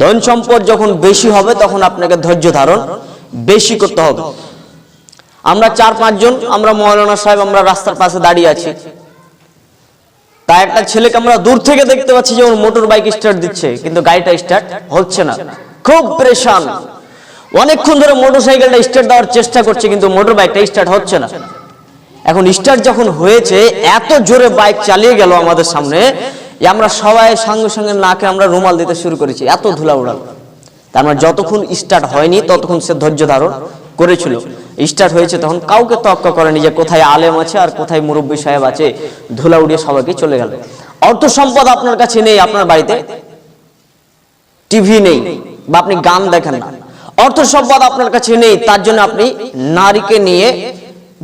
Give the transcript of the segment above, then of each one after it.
ধন সম্পদ যখন বেশি হবে, তখন আপনাকে ধৈর্য ধারণ বেশি করতে হবে। আমরা চার পাঁচজন আমরা মৌলানা সাহেব, আমরা রাস্তার পাশে দাঁড়িয়ে আছি। তা একটা ছেলেকে আমরা দূর থেকে দেখতে পাচ্ছি যে ওর মোটর বাইক স্টার্ট দিচ্ছে, কিন্তু গাড়িটা স্টার্ট হচ্ছে না। খুব প্রেশান। অনেকক্ষণ ধরে মোটর সাইকেলটা স্টার্ট দেওয়ার চেষ্টা করছে, কিন্তু মোটর বাইকটা স্টার্ট হচ্ছে না। এখন স্টার্ট যখন হয়েছে, এত জোরে বাইক চালিয়ে গেল আমাদের সামনে আমরা সবাই সঙ্গে সঙ্গে নাকে আমরা রুমাল দিতে শুরু করেছি, এত ধুলা উড়াল। তার মানে যতক্ষণ স্টার্ট হয়নি, ততক্ষণ সে ধৈর্য ধারণ করেছিল। স্টার্ট হয়েছে তখন কাউকে তক্ক করেনি যে কোথায় আলেম আছে আর কোথায় মুরব্বী সাহেব আছে, ধুলা উড়িয়ে সবাইকে চলে গেল। অর্থ সম্পদ আপনার কাছে নেই, আপনার বাড়িতে? টিভি নেই বা আপনি গান দেখেন না। অর্থ সম্পদ আপনার কাছে নেই, তার জন্য আপনি নারীকে নিয়ে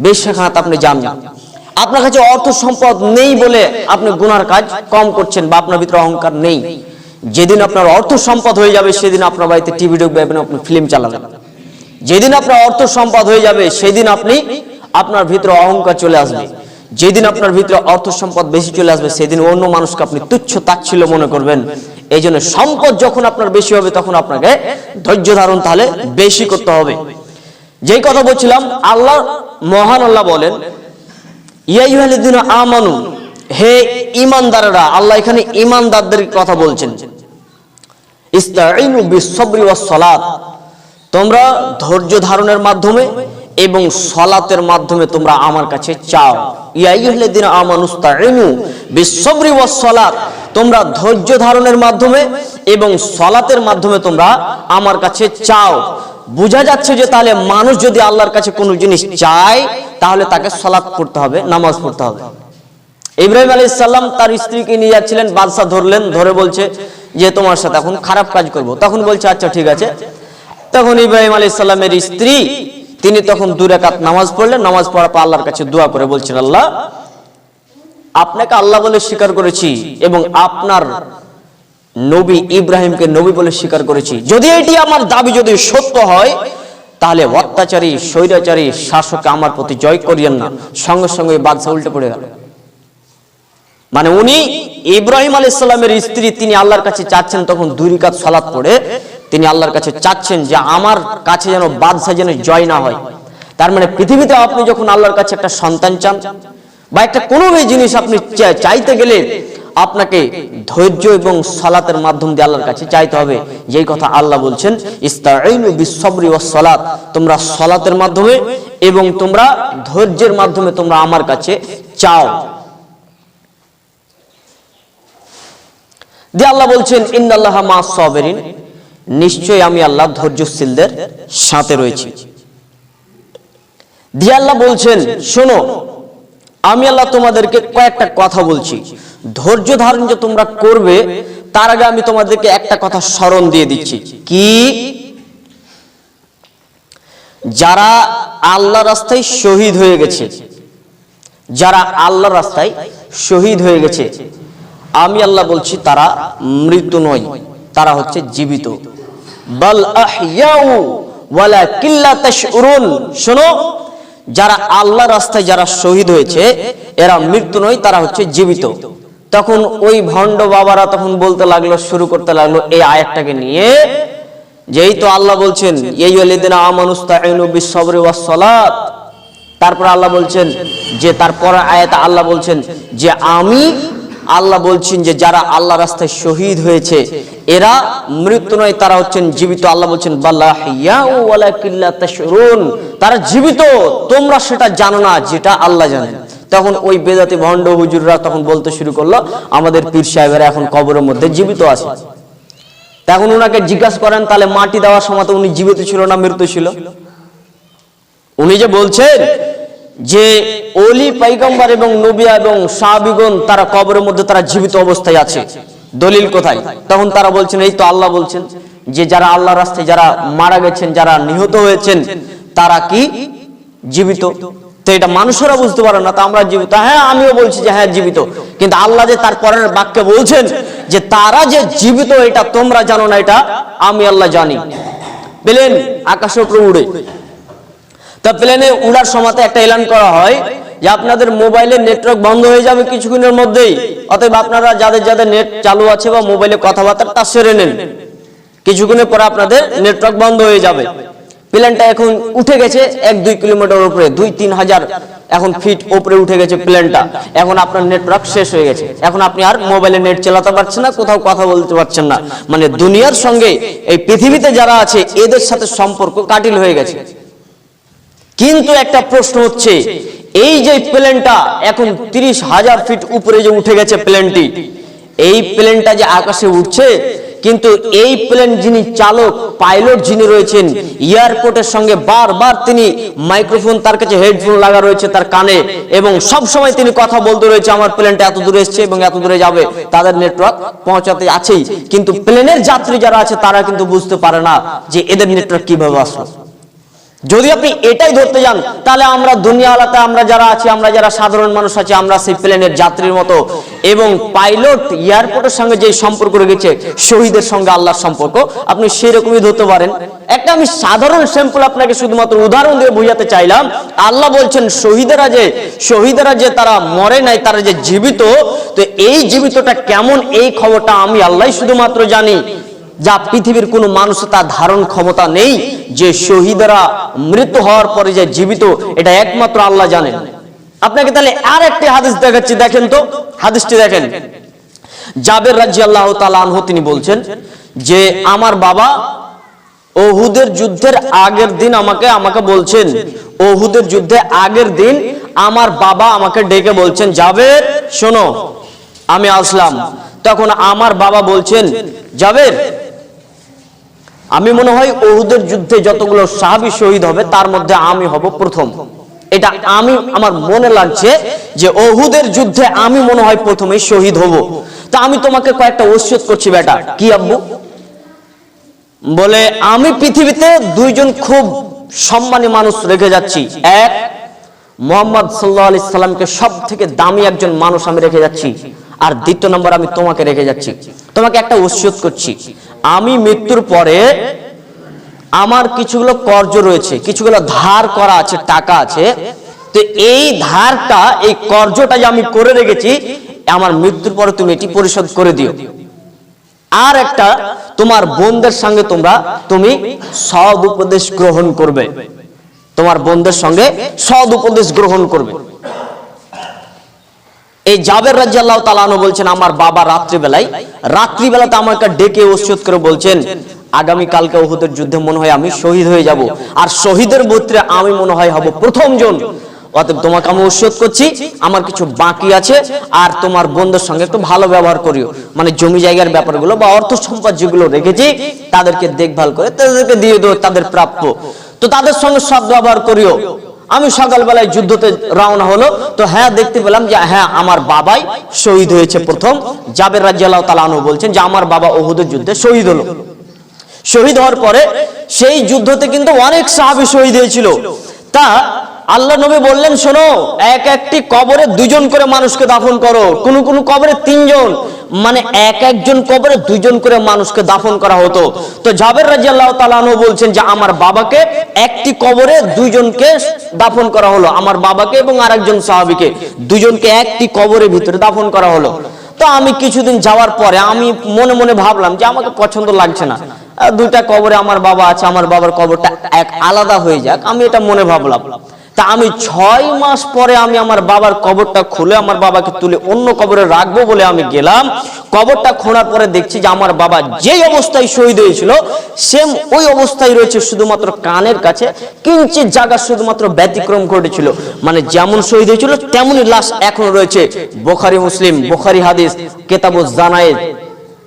বেশাখানাত আপনি যান আপনার কাছে অর্থ সম্পদ নেই বলে আপনি গুনার কাজ কম করছেন বা আপনার ভিতরে অহংকার নেই। যেদিন আপনার অর্থ সম্পদ হয়ে যাবে, সেদিন আপনার বাড়িতে টিভি ঢুকবে এবং আপনি ফিল্ম চালাবেন। যেদিন আপনার অর্থ সম্পদ হয়ে যাবে, সেদিন আপনি আপনার ভিতরে অহংকার চলে আসবে। যেদিন আপনার ভিতরে অর্থ সম্পদ বেশি চলে আসবে, সেদিন অন্য মানুষকে আপনি তুচ্ছ তাচ্ছিল্য মনে করবেন। এই জন্য সম্পদ যখন আপনার বেশি হবে, তখন আপনাকে ধৈর্য ধারণ তাহলে বেশি করতে হবে। যেই কথা বলছিলাম, আল্লাহ মহান আল্লাহ বলেন ইয়াইহালিদিন আমানু, হে ইমানদাররা আল্লাহ এখানে ইমানদারদের কথা বলছেন। ইস্তাইনু বিসবরি ওয়াস সালাত তোমরা ধৈর্য ধারণের মাধ্যমে এবং সলাতের মাধ্যমে তোমরা আমার কাছে চাও। ইয়াইহালিদিন আমানুস্তাইনু বিসবরি ওয়াস সালাত তোমরা ধৈর্য ধারণের মাধ্যমে এবং সলাতের মাধ্যমে তোমরা আমার কাছে চাও। বোঝা যাচ্ছে যে তাহলে মানুষ যদি আল্লাহর কাছে কোনো জিনিস চায়, তাহলে তাকে সলাৎ পড়তে হবে, নামাজ পড়তে হবে। ইব্রাহিম আলী ইসাল্লাম তার স্ত্রীকে নিয়ে যাচ্ছিলেন বাদশাহ ধরলেন, ধরে বলছে যে তোমার সাথে এখন খারাপ কাজ করব। তখন বলছে আচ্ছা ঠিক আছে। তখন ইব্রাহিম আলী ইসলামের স্ত্রী, তিনি তখন দু রাকাত নামাজ পড়লেন, নামাজ পড়ার পর আল্লাহর কাছে দোয়া করে বলছেন, আল্লাহ, আপনাকে আল্লাহ বলে স্বীকার করেছি এবং আপনার নবী ইব্রাহিমকে নবী বলে স্বীকার করেছি। যদি এটি আমার দাবি যদি সত্য হয়, তাহলে অত্যাচারী, স্বৈরাচারী শাসককে আমার প্রতি জয় করিয়েন না। সঙ্গে সঙ্গে বাদশাহ উল্টে পড়ে গেল। মানে উনি ইব্রাহিম আলী ইসলামের স্ত্রী, তিনি আল্লাহর কাছে চাচ্ছেন, তখন দুই রিকাত সালাত পড়ে, তিনি আল্লাহর কাছে চাচ্ছেন যে আমার কাছে যেন বাদশাহ যেন জয় না হয়। তার মানে পৃথিবীতে আপনি যখন আল্লাহর কাছে একটা সন্তান চান, বা একটা কোনো জিনিস আপনি চাইতে গেলে আপনাকে ধৈর্য এবং সালাতের মাধ্যম দিয়ে আল্লাহর কাছে চাইতে হবে। যেই কথা আল্লাহ বলছেন ইস্তাইনু বিসবরি ওয়াস সালাত তোমরা সালাতের মাধ্যমে এবং তোমরা ধৈর্যের মাধ্যমে তোমরা আমার কাছে চাও। দিয়ে আল্লাহ বলছেন, ইন্নাল্লাহ মা সাবেরিন নিশ্চয়ই আমি আল্লাহ ধৈর্যশীলদের সাথে রয়েছি। দিয়ে আল্লাহ বলছেন, শোনো, আমি আল্লাহ তোমাদেরকে কয়েকটা কথা বলছি। ধৈর্য ধারণ যে তোমরা করবে, তার আগে আমি তোমাদেরকে একটা কথা স্মরণ দিয়ে দিচ্ছি। কি? যারা আল্লাহ রাস্তায় শহীদ হয়ে গেছে, যারা আল্লাহ রাস্তায় শহীদ হয়ে গেছে, আমি আল্লাহ বলছি তারা মৃত্যু নয়, তারা হচ্ছে জীবিত। বাল কিল্লা শোনো, যারা আল্লাহ রাস্তায় যারা শহীদ হয়েছে, এরা মৃত্যু নয়, তারা হচ্ছে জীবিত। তখন ওই ভণ্ড বাবারা তখন বলতে লাগল, শুরু করতে লাগল এই আয়াতটাকে নিয়ে। যেই তো আল্লাহ বলছেন এই সালাত তারপর আল্লাহ বলছেন, যে তারপর আয়াত আল্লাহ বলছেন যে আমি আল্লাহ বলছেন যে যারা আল্লাহ রাস্তায় শহীদ হয়েছে, এরা মৃত্যু নয়, তারা হচ্ছেন জীবিত। আল্লাহ বলছেন তারা জীবিত, তোমরা সেটা জানো না যেটা আল্লাহ জানেন। তখন ওই বেদাতি ভণ্ড হুজুররা তখন বলতে শুরু করল, আমাদের পীর সাহেবেরা এখন কবরের মধ্যে জীবিত আছে। তখন ওনাকে জিজ্ঞাসা করেন, তাহলে মাটি দেওয়ার সময় তো উনি জীবিত ছিল না মৃত্যু ছিল? উনি যে বলছেন যে অলি পাইগম্বর এবং নবিয়া এবং সাহাবিগণ তারা কবরের মধ্যে তারা জীবিত অবস্থায় আছে। দলিল কোথায়? তখন তারা বলছেন, এই তো আল্লাহ বলছেন যে যারা আল্লাহ রাস্তায় যারা মারা গেছেন, যারা নিহত হয়েছেন, তারা কি? জীবিত। তো এটা মানুষেরা বুঝতে পারে না, তা আমরা জীবিত। হ্যাঁ আমিও বলছি যে হ্যাঁ জীবিত। কিন্তু আল্লাহ যে তার পরের বাক্যে বলছেন যে তারা যে জীবিত, এটা তোমরা জানো না, এটা আমি আল্লাহ জানি। পেলেন আকাশের উপরে উড়ে। তা প্লেনে উড়ার সময় একটা এলান করা হয় যে আপনাদের মোবাইলের নেটওয়ার্ক বন্ধ হয়ে যাবে কিছুক্ষণের মধ্যেই। অতএব আপনারা যাদের যাদের নেট চালু আছে বা মোবাইলে কথাবার্তা তা সেরে নেন। কিছুক্ষণের পরে আপনাদের নেটওয়ার্ক বন্ধ হয়ে যাবে। প্লেনটা এখন উঠে গেছে এক দুই কিলোমিটার উপরে, দুই তিন হাজার এখন ফিট উপরে উঠে গেছে প্লেনটা। এখন আপনার নেটওয়ার্ক শেষ হয়ে গেছে। এখন আপনি আর মোবাইলে নেট চালাতে পারছেন না, কোথাও কথা বলতে পারছেন না। মানে দুনিয়ার সঙ্গে এই পৃথিবীতে যারা আছে, এদের সাথে সম্পর্ক কাটিল হয়ে গেছে। কিন্তু একটা প্রশ্ন হচ্ছে, এই যে প্লেনটা এখন তিরিশ হাজার ফিট উপরে যে উঠে গেছে প্লেনটি, এই প্লেনটা যে আকাশে উঠছে কিন্তু এই প্লেন যিনি চালক পাইলট যিনি রয়েছেন এয়ারপোর্টের সঙ্গে বারবার তিনি মাইক্রোফোন তার কাছে হেডফোন লাগা রয়েছে তার কানে এবং সব সময় তিনি কথা বলতে রয়েছে, আমার প্লেনটা এত দূরে এসছে এবং এত দূরে যাবে, তাদের নেটওয়ার্ক পৌঁছাতে আছেই। কিন্তু প্লেনের যাত্রী যারা আছে, তারা কিন্তু বুঝতে পারে না যে এদের নেটওয়ার্ক কীভাবে আসলো। যদি আপনি এটাই ধরতে যান, তাহলে আমরা দুনিয়া আলাতে আমরা যারা আছি, আমরা যারা সাধারণ মানুষ আছি, আমরা সেই প্লেনের যাত্রীর মতো। এবং পাইলট এয়ারপোর্টের সঙ্গে যে সম্পর্ক রেখেছে, শহীদের সঙ্গে আল্লাহর সম্পর্ক, আপনি সেরকমই ধরতে পারেন। একটা আমি সাধারণ স্যাম্পল আপনাকে শুধুমাত্র উদাহরণ দিয়ে বোঝাতে চাইলাম। আল্লাহ বলছেন, শহীদেরা যে শহীদেরা যে তারা মরে নাই, তারা যে জীবিত, তো এই জীবিতটা কেমন, এই খবরটা আমি আল্লাহ শুধুমাত্র জানি। যা পৃথিবীর কোনো মানুষ তার ধারণ ক্ষমতা নেই, যে শহীদরা মৃত্যু হওয়ার পরে যে জীবিত, এটা একমাত্র আল্লাহ জানেন আপনাকে তাহলে আর একটি হাদিস দেখাচ্ছি, দেখেন তো। হাদিসটি দেখেন। জাবের রাজি আল্লাহ আনহু তিনি বলছেন যে, আমার বাবা ওহুদের যুদ্ধের আগের দিন আমাকে আমাকে বলছেন, ওহুদের যুদ্ধে আগের দিন আমার বাবা আমাকে ডেকে বলছেন, জাবের, শোনো, আমি আসলাম। তখন আমার বাবা বলছেন, জাবের আমি মনে হয় ওহুদের যুদ্ধে যতগুলো সাহাবি শহীদ হবে, তার মধ্যে আমি হব প্রথম। এটা আমি, আমার মনে লাগছে যে ওহুদের যুদ্ধে আমি মনে হয় প্রথমে শহীদ হব। তা আমি তোমাকে কয়েকটা ওসিয়ত করছি বেটা। কি আব্বু? বলে, আমি পৃথিবীতে দুইজন খুব সম্মানী মানুষ রেখে যাচ্ছি। এক, মোহাম্মদ সাল্লাহ আলি সাল্লামকে সব থেকে দামি একজন মানুষ আমি রেখে যাচ্ছি। আর দ্বিতীয় নম্বর আমি তোমাকে রেখে যাচ্ছি। তোমাকে একটা ওসিয়ত করছি। আমি মৃত্যুর পরে আমার কিছুগুলো কর্জ রয়েছে, কিছুগুলো ধার করা আছে, টাকা আছে। তো এই ধারটা, এই কর্জটা যে আমি করে রেখেছি, আমার মৃত্যুর পরে তুমি এটি পরিশোধ করে দিও। আর একটা, তোমার বোনদের সঙ্গে তোমরা, তুমি সদ উপদেশ গ্রহণ করবে। তোমার বোনদের সঙ্গে সদ উপদেশ গ্রহণ করবে। এই জাবের রাজ্য আল্লাহ তালানো বলছেন, আমার বাবা রাত্রিবেলায়, রাত্রিবেলাতে আমাকে ডেকে ওষুধ করে বলছেন, আগামী কালকে ওহুদের যুদ্ধে মনে হয় আমি শহীদ হয়ে যাব। আর শহীদের ভূত্রে আমি মনে হয় হব প্রথম জন। অতএব তোমাকে আমি ওষুধ করছি, আমার কিছু বাকি আছে, আর তোমার বন্ধুর সঙ্গে একটু ভালো ব্যবহার করিও। মানে জমি জায়গার ব্যাপারগুলো বা অর্থ সম্পদ যেগুলো রেখেছি, তাদেরকে দেখভাল করে তাদেরকে দিয়ে দেবো, তাদের প্রাপ্য। তো তাদের সঙ্গে সব ব্যবহার করিও। আমি সকালবেলায় যুদ্ধতে রওনা হলো, তো হ্যাঁ দেখতে পেলাম যে হ্যাঁ আমার বাবাই শহীদ হয়েছে প্রথম। জাবের রাজিয়াল্লাহ তালানু বলছেন যে, আমার বাবা ওহুদের যুদ্ধে শহীদ হলো। শহীদ হওয়ার পরে সেই যুদ্ধতে কিন্তু অনেক সাহাবি শহীদ হয়েছিল। তা আল্লাহ নবী বললেন, শোনো, এক একটি কবরে দুজন করে মানুষকে দাফন করো। কোন কোন কবরে তিনজন। মানে এক একজন কবরে দুইজন করে মানুষকে দাফন করা হতো। তো জাবের রাজি আল্লাহ তালানু বলছেন যে, আমার বাবাকে একটি কবরে দুইজনকে দাফন করা হলো। আমার বাবাকে এবং আরেকজন সাহাবিকে দুজনকে একটি কবরের ভিতরে দাফন করা হলো। তো আমি কিছুদিন যাওয়ার পরে আমি মনে মনে ভাবলাম যে, আমাকে পছন্দ লাগছে না। দুইটা কবরে আমার বাবা আছে, আমার বাবার কবরটা এক আলাদা হয়ে যাক। আমি এটা মনে ভাবলাম। তা আমি ছয় মাস পরে আমি আমার বাবার কবরটা খুলে আমার বাবাকে তুলে অন্য কবরে রাখব বলে আমি গেলাম। কবরটা খোঁড়ার পরে দেখছি যে আমার বাবা যেই অবস্থায় শহীদ হয়েছিল সেম ওই অবস্থায় রয়েছে শুধুমাত্র কানের কাছে, কিঞ্চিত জায়গা শুধুমাত্র ব্যতিক্রম ঘটেছিল। মানে যেমন শহীদ হয়েছিল, তেমনই লাশ এখনও রয়েছে। বোখারি মুসলিম, বোখারি হাদিস, কেতাবুজ জানায়েদ।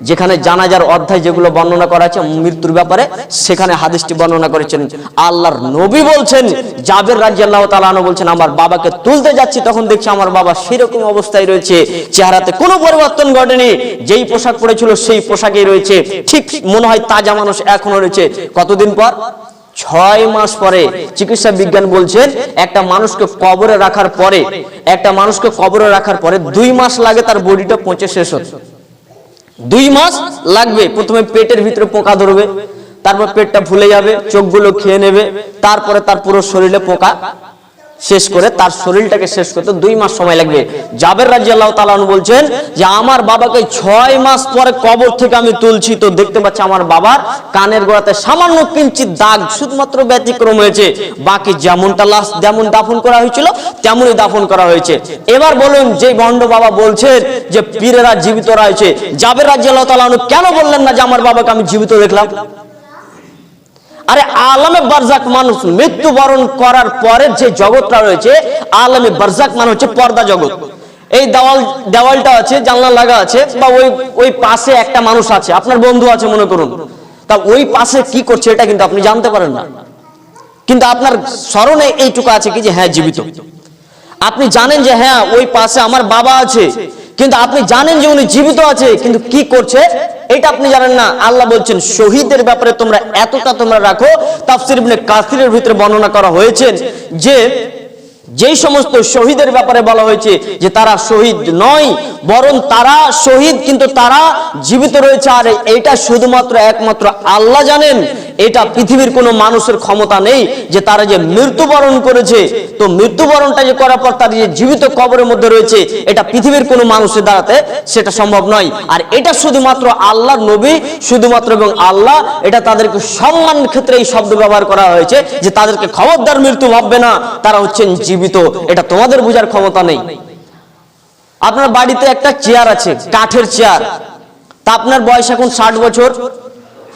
যেখানে জানাজার অধ্যায় যেগুলো বর্ণনা করা আছে, মৃত্যুর ব্যাপারে, সেখানে হাদিসটি বর্ণনা করেছেন। আল্লাহর নবী বলছেন, জাবের রাজি আল্লাহ তালানো বলছেন, আমার বাবাকে তুলতে যাচ্ছি, তখন দেখছি আমার বাবা সেরকম অবস্থায় রয়েছে। চেহারাতে কোনো পরিবর্তন ঘটেনি। যেই পোশাক পরেছিল, সেই পোশাকেই রয়েছে। ঠিক মনে হয় তাজা মানুষ এখনও রয়েছে। কতদিন পর? ছয় মাস পরে চিকিৎসা বিজ্ঞান বলছেন, একটা মানুষকে কবরে রাখার পরে, একটা মানুষকে কবরে রাখার পরে দুই মাস লাগে তার বডিটা পচে শেষ হতে। দুই মাস লাগবে। প্রথমে পেটের ভিতরে পোকা ধরবে, তারপর পেটটা ভুলে যাবে, চোখগুলো খেয়ে নেবে, তারপরে তার পুরো শরীরে পোকা শেষ করে তার শরীরটাকে শেষ করতে দুই মাস সময় লাগবে। জাবের রাজি আল্লাহ তালান বলছেন যে, আমার বাবাকে ছয় মাস পরে কবর থেকে আমি তুলছি। তো দেখতে পাচ্ছি আমার বাবার কানের গোড়াতে সামান্য কিঞ্চিত দাগ শুধুমাত্র ব্যতিক্রম হয়েছে। বাকি যেমনটা লাশ যেমন দাফন করা হয়েছিল, তেমনই দাফন করা হয়েছে। এবার বলুন যে ভণ্ড বাবা বলছেন যে, পীরেরা জীবিত রয়েছে। জাবের রাজি আল্লাহ তালানু কেন বললেন না যে, আমার বাবাকে আমি জীবিত দেখলাম? আরে আলমে বারজাক মানুষ মৃত্যুবরণ করার পরে যে জগৎটা রয়েছে, আলমে বারজাক মানে হচ্ছে পর্দা জগৎ। এই দেওয়াল, দেওয়ালটা আছে, জানলা লাগা আছে, বা ওই ওই পাশে একটা মানুষ আছে, আপনার বন্ধু আছে মনে করুন। তা ওই পাশে কি করছে এটা কিন্তু আপনি জানতে পারেন না। কিন্তু আপনার স্মরণে এইটুকু আছে কি যে হ্যাঁ জীবিত। আপনি জানেন যে হ্যাঁ ওই পাশে আমার বাবা আছে কিন্তু আপনি জানেন যে উনি জীবিত আছে, কিন্তু কি করছে? এটা আপনি জানেন না। আল্লাহ বলছেন, শহীদের ব্যাপারে তোমরা এতটা তোমরা রাখো। তাফসির ইবনে কাসিরের ভিতরে বর্ণনা করা হয়েছে যে, যেই সমস্ত শহীদের ব্যাপারে বলা হয়েছে যে তারা শহীদ নয়, বরং তারা শহীদ, কিন্তু তারা জীবিত রয়েছে। আর এটা শুধুমাত্র একমাত্র আল্লাহ জানেন। এটা পৃথিবীর কোনো মানুষের ক্ষমতা নেই যে তারা যে মৃত্যুবরণ করেছে। তো মৃত্যুবরণটা যে করার পর তারা যে জীবিত কবরের মধ্যে রয়েছে, এটা পৃথিবীর কোনো মানুষের দ্বারাতে সেটা সম্ভব নয়। আর এটা শুধুমাত্র আল্লাহ নবী, শুধুমাত্র এবং আল্লাহ, এটা তাদেরকে সম্মান ক্ষেত্রে এই শব্দ ব্যবহার করা হয়েছে যে তাদেরকে খবরদার মৃত্যু ভাববে না, তারা হচ্ছেন জীবিত। এটা তোমাদের বোঝার ক্ষমতা নেই। আপনার বাড়িতে একটা চেয়ার আছে, কাঠের চেয়ার। তা আপনার বয়স এখন ষাট বছর।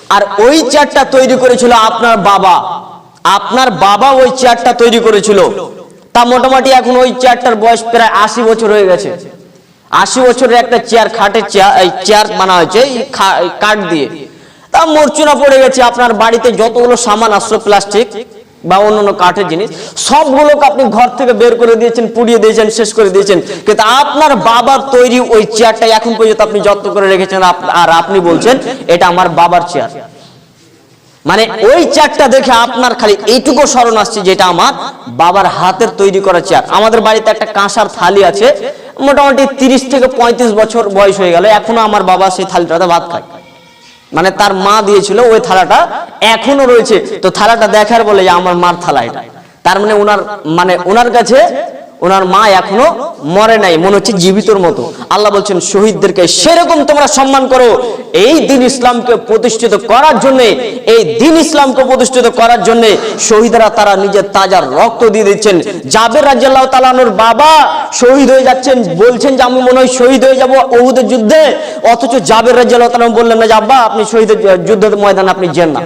আর ওই চেয়ারটা তৈরি করেছিল আপনার বাবা। আপনার বাবা ওই চেয়ারটা তৈরি করেছিল। তা মোটামুটি এখন ওই চেয়ারটার বয়স প্রায় আশি বছর হয়ে গেছে। আশি বছরের একটা চেয়ার খাটের চেয়ার বানা হয়েছে কাঠ দিয়ে। তা মরচুনা পড়ে গেছে, আপনার বাড়িতে যতগুলো সামান আসলো প্লাস্টিক বা অন্য অন্য কাঠের জিনিস সবগুলোকে আপনি ঘর থেকে বের করে দিয়েছেন, পুড়িয়ে দিয়েছেন, শেষ করে দিয়েছেন। কিন্তু আপনার বাবার তৈরি ওই চেয়ারটা এখন পর্যন্ত আপনি যত্ন করে রেখেছেন আর আপনি বলছেন, এটা আমার বাবার চেয়ার। মানে ওই চেয়ারটা দেখে আপনার খালি এইটুকু স্মরণ আসছে যেটা আমার বাবার হাতের তৈরি করা চেয়ার। আমাদের বাড়িতে একটা কাঁসার থালি আছে, মোটামুটি তিরিশ থেকে পঁয়ত্রিশ বছর বয়স হয়ে গেল, এখনও আমার বাবা সেই থালিটাতে ভাত খায়। মানে তার মা দিয়েছিল ওই থালাটা, এখনও রয়েছে। তো থালাটা দেখার বলে আমার মার থালা এটা। তার মানে ওনার মানে ওনার কাছে ওনার মা এখনও মরে নাই, মনে হচ্ছে জীবিতর মতো। আল্লাহ বলছেন, শহীদদেরকে সেরকম তোমরা সম্মান করো। এই দিন ইসলামকে প্রতিষ্ঠিত করার জন্য, এই দিন ইসলামকে প্রতিষ্ঠিত করার জন্য শহীদরা তারা নিজের তাজা রক্ত দিয়ে দিচ্ছেন। জাবের রাজ্লাহ তালানোর বাবা শহীদ হয়ে যাচ্ছেন, বলছেন যে, আমি মনে হয় শহীদ হয়ে যাব ওহুদের যুদ্ধে। অথচ জাবের রাজ্লাহ তালাম বললেন না, যে আপনি শহীদের যুদ্ধের ময়দানে আপনি যেন না।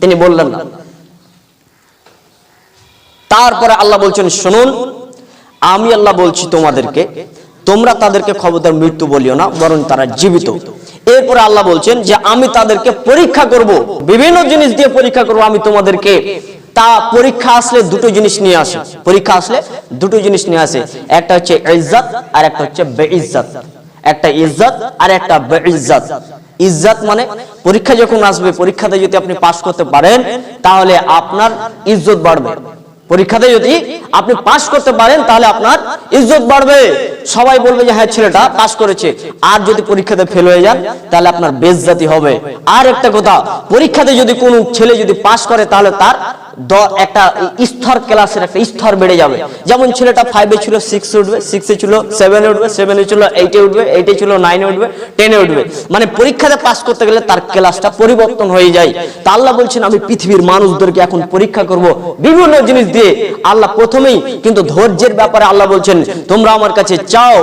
তিনি বললেন না। তারপরে আল্লাহ বলছেন, শুনুন আমি আল্লাহ বলছি তোমাদেরকে, তোমরা তাদেরকে খবরদার মৃত্যু বলিও না, বরং তারা জীবিত। এরপরে আল্লাহ বলছেন যে, আমি তাদেরকে পরীক্ষা করব, বিভিন্ন জিনিস দিয়ে পরীক্ষা করব আমি তোমাদেরকে। তা পরীক্ষা আসলে দুটো জিনিস নিয়ে আসে। পরীক্ষা আসলে দুটো জিনিস নিয়ে আসে। একটা হচ্ছে ইজ্জত, আর একটা হচ্ছে বেইজ্জত একটা ইজ্জত, আর একটা বেইজ্জত ইজ্জত মানে পরীক্ষা যখন আসবে, পরীক্ষাতে যদি আপনি পাশ করতে পারেন, তাহলে আপনার ইজ্জত বাড়বে। পরীক্ষাতে যদি আপনি পাশ করতে পারেন, তাহলে আপনার ইজ্জত বাড়বে। সবাই বলবে যে হ্যাঁ ছেলেটা পাশ করেছে। আর যদি পরীক্ষাতে ফেল হয়ে যান, তাহলে আপনার বেজ্জাতি হবে। আর একটা কথা, পরীক্ষাতে যদি কোনো ছেলে যদি পাশ করে, তাহলে তার একটা স্তর ক্লাসের একটা স্তর বেড়ে যাবে। যেমন ছেলেটা ফাইভে ছিল সিক্স উঠবে সিক্সে ছিল সেভেনে উঠবে সেভেনে ছিল এইটে উঠবে এইটে ছিল নাইনে উঠবে টেনে উঠবে। মানে পরীক্ষাতে পাস করতে গেলে তার ক্লাসটা পরিবর্তন হয়ে যায়। তা আল্লাহ বলছেন, আমি পৃথিবীর মানুষদেরকে এখন পরীক্ষা করব। বিভিন্ন জিনিস দিয়ে আল্লাহ প্রথমেই কিন্তু ধৈর্যের ব্যাপারে আল্লাহ বলছেন, তোমরা আমার কাছে চাও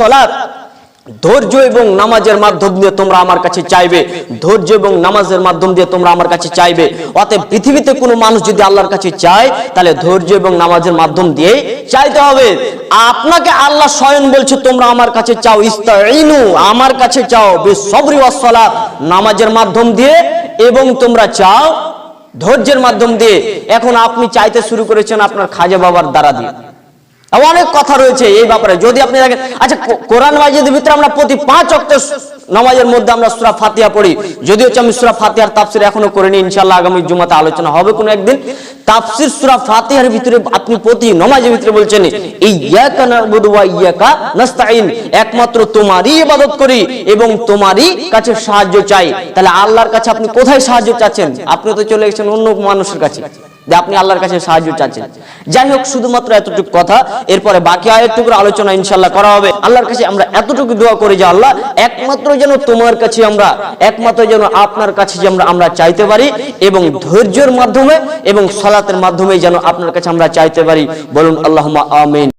সালাত ধৈর্য এবং নামাজের মাধ্যম দিয়ে তোমরা আমার কাছে চাইবে। ধৈর্য এবং নামাজের মাধ্যম দিয়ে তোমরা আমার কাছে চাইবে। অতএব পৃথিবীতে কোনো মানুষ যদি আল্লাহর কাছে চায়, তাহলে ধৈর্য এবং নামাজের মাধ্যম দিয়ে চাইতে হবে। আপনাকে আল্লাহ স্বয়ং বলছে, তোমরা আমার কাছে চাও ইস্তাইনু আমার কাছে চাও ওয়াস সালাত নামাজের মাধ্যম দিয়ে এবং তোমরা চাও ধৈর্যের মাধ্যম দিয়ে এখন আপনি চাইতে শুরু করেছেন আপনার খাজা বাবার দ্বারা দিয়ে। অনেক কথা রয়েছে এই ব্যাপারে। যদি আপনি দেখেন আচ্ছা কোরআন মাজিদের ভিতরে আমরা প্রতি পাঁচ অক্ট নামাজের মধ্যে আমরা সুরা ফাতিহা পড়ি। যদি হচ্ছে আমি সুরা ফাতিহার তাফসির এখনও করিনি, ইনশাআল্লাহ আগামী জুমাতে আলোচনা হবে কোনো একদিন। তাফসির সুরা ফাতিহার ভিতরে আপনি প্রতি নামাজের ভিতরে বলছেন ইয়াকা নাবুদু ইয়াকা নাস্তাইন একমাত্র তোমারই ইবাদত করি এবং তোমারই কাছে সাহায্য চাই। তাহলে আল্লাহর কাছে আপনি কোথায় সাহায্য চাচ্ছেন? আপনি তো চলে গেছেন অন্য মানুষের কাছে। যে আপনি আল্লাহর কাছে সাহায্য চাচ্ছেন। যাই হোক, শুধুমাত্র এতটুকু কথা। এরপরে বাকি আয়টুকুর আলোচনা ইনশাল্লাহ করা হবে। আল্লাহর কাছে আমরা এতটুকু দোয়া করি যে আল্লাহ, একমাত্র যেন তোমার কাছে আমরা, একমাত্র যেন আপনার কাছে যে আমরা আমরা চাইতে পারি এবং ধৈর্যের মাধ্যমে এবং সালাতের মাধ্যমে যেন আপনার কাছে আমরা চাইতে পারি। বলুন আল্লাহ আমিন।